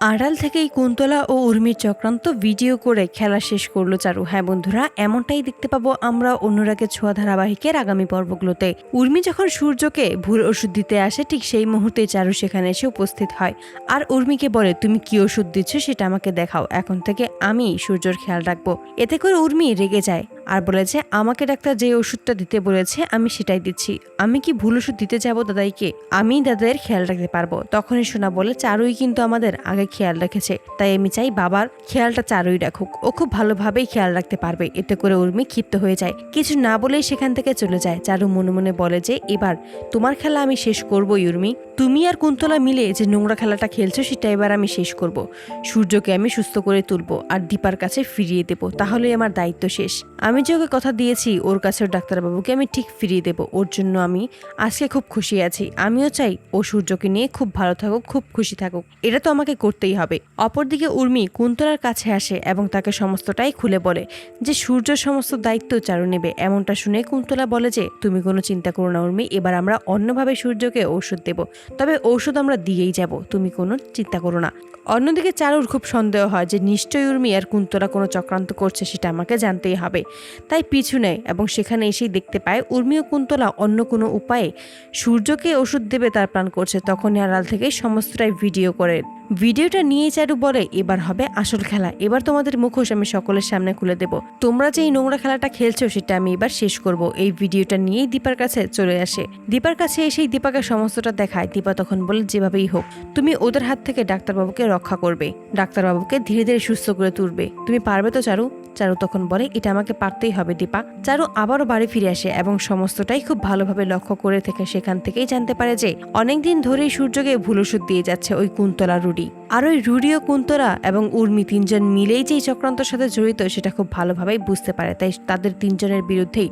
আড়াল থেকেই কুন্তলা ও উর্মির চক্রান্ত ভিডিও করে খেলা শেষ করল চারু। হ্যাঁ বন্ধুরা, এমনটাই দেখতে পাবো আমরা অনুরাগের ছোঁয়া ধারাবাহিকের আগামী পর্বগুলোতে। উর্মি যখন সূর্যকে ভুল ওষুধ দিতে আসে, ঠিক সেই মুহূর্তে চারু সেখানে এসে উপস্থিত হয়। আর উর্মিকে বলে, তুমি কি ওষুধ দিচ্ছ সেটা আমাকে দেখাও। এখন থেকে আমি সূর্যর খেয়াল রাখব। এতে করে উর্মি রেগে যায়। আর বলেছে, আমাকে ডাক্তার যে ওষুধটা দিতে বলেছে, আমি সেটাই দিচ্ছি। আমি কি ভুল ওষুধ দিতে যাব দাদাইকে? আমি দাদাইয়ের খেয়াল রাখতে পারব। তখনই শোনা বলে, চারুই কিন্তু আমাদের আগে খেয়াল রেখেছে। তাই আমি চাই বাবার খেয়ালটা চারুই রাখুক। ও খুব ভালোভাবেই খেয়াল রাখতে পারবে। এতে করে উর্মি ক্ষিপ্ত হয়ে যায়। কিছু না বলেই সেখান থেকে চলে যায়। চারু মনে মনে বলে যে, এবার তোমার খেলা আমি শেষ করব উর্মি। তুমি আর কুন্তলা মিলে যে নোংরা খেলাটা খেলছো, সেটা এবার আমি শেষ করব। সূর্যকে আমি সুস্থ করে তুলবো আর দীপার কাছে ফিরিয়ে দেবো। তাহলে আমার দায়িত্ব শেষ। আমি যে ওকে কথা দিয়েছি, ওর কাছেও ডাক্তারবাবুকে আমি ঠিক ফিরিয়ে দেব। ওর জন্য আমি আজকে খুব খুশি আছি। আমিও চাই ও সূর্যকে নিয়ে খুব ভালো থাকুক, খুব খুশি থাকুক। এটা তো আমাকে করতেই হবে। অপরদিকে উর্মি কুন্তলার কাছে আসে এবং তাকে সমস্তটাই খুলে বলে যে সূর্য সমস্ত দায়িত্ব চারু নেবে। এমনটা শুনে কুন্তলা বলে যে, তুমি কোনো চিন্তা করো না উর্মি, এবার আমরা অন্যভাবে সূর্যকে ঔষধ দেব। তবে ঔষধ আমরা দিয়েই যাব, তুমি কোনো চিন্তা করো না। অন্যদিকে চারুর খুব সন্দেহ হয় যে, নিশ্চয়ই উর্মি আর কুন্তলা কোনো চক্রান্ত করছে, সেটা আমাকে জানতেই হবে। তাই পিছু নেয় এবং সেখানে এসেই দেখতে পায় উর্মি ও কুন্তলা অন্য কোনো উপায়ে সূর্যকে ওষুধ দেবে তার প্ল্যান করছে। তখনই আড়াল থেকে সমস্তটাই ভিডিও করে। ভিডিওটা নিয়ে চারু বলে, এবার হবে আসল খেলা। এবার তোমাদের মুখোশ আমি সকলের সামনে খুলে দেব। তোমরা যে এই নোংরা খেলাটা খেলছো সেটা আমি এবার শেষ করব। এই ভিডিওটা নিয়েই দীপার কাছে চলে আসে। দীপার কাছে এসেই দীপাকে সমস্তটা দেখায়। দীপা তখন বলে, যেভাবেই হোক, তুমি ওদের হাত থেকে ডাক্তারবাবুকে রক্ষা করবে। ডাক্তারবাবুকে ধীরে ধীরে সুস্থ করে তুলবে। তুমি পারবে তো চারু? চারু তখন বলে, এটা আমাকে পারতেই হবে, দীপা। চারু আবারও বাড়ি ফিরে আসে এবং সমস্তটাই খুব ভালোভাবে লক্ষ্য করে থেকে সেখান থেকেই জানতে পারে যে অনেকদিন ধরেই সূর্যকে ভুল ওষুধ দিয়ে যাচ্ছে ওই কুন্তলা রুডি। আর ওই রুডি ও কুন্তলা এবং উর্মি তিনজন মিলেই যে চক্রান্তের সাথে জড়িত সেটা খুব ভালোভাবেই বুঝতে পারে। তাই তাদের তিনজনের বিরুদ্ধেই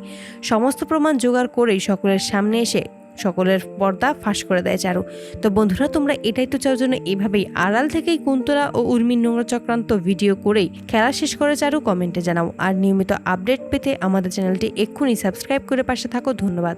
সমস্ত প্রমাণ জোগাড় করেই সকলের সামনে এসে সকলের পর্দা ফাঁস করে দেয় চারু। তো বন্ধুরা, তোমরা এটাই তো চাও জন্য এভাবেই আড়াল থেকেই কুন্তলা ও উর্মির নোংরা চক্রান্ত ভিডিও করেই খেলা শেষ করে চারু, কমেন্টে জানাও। আর নিয়মিত আপডেট পেতে আমাদের চ্যানেলটি এক্ষুনি সাবস্ক্রাইব করে পাশে থাকো। ধন্যবাদ।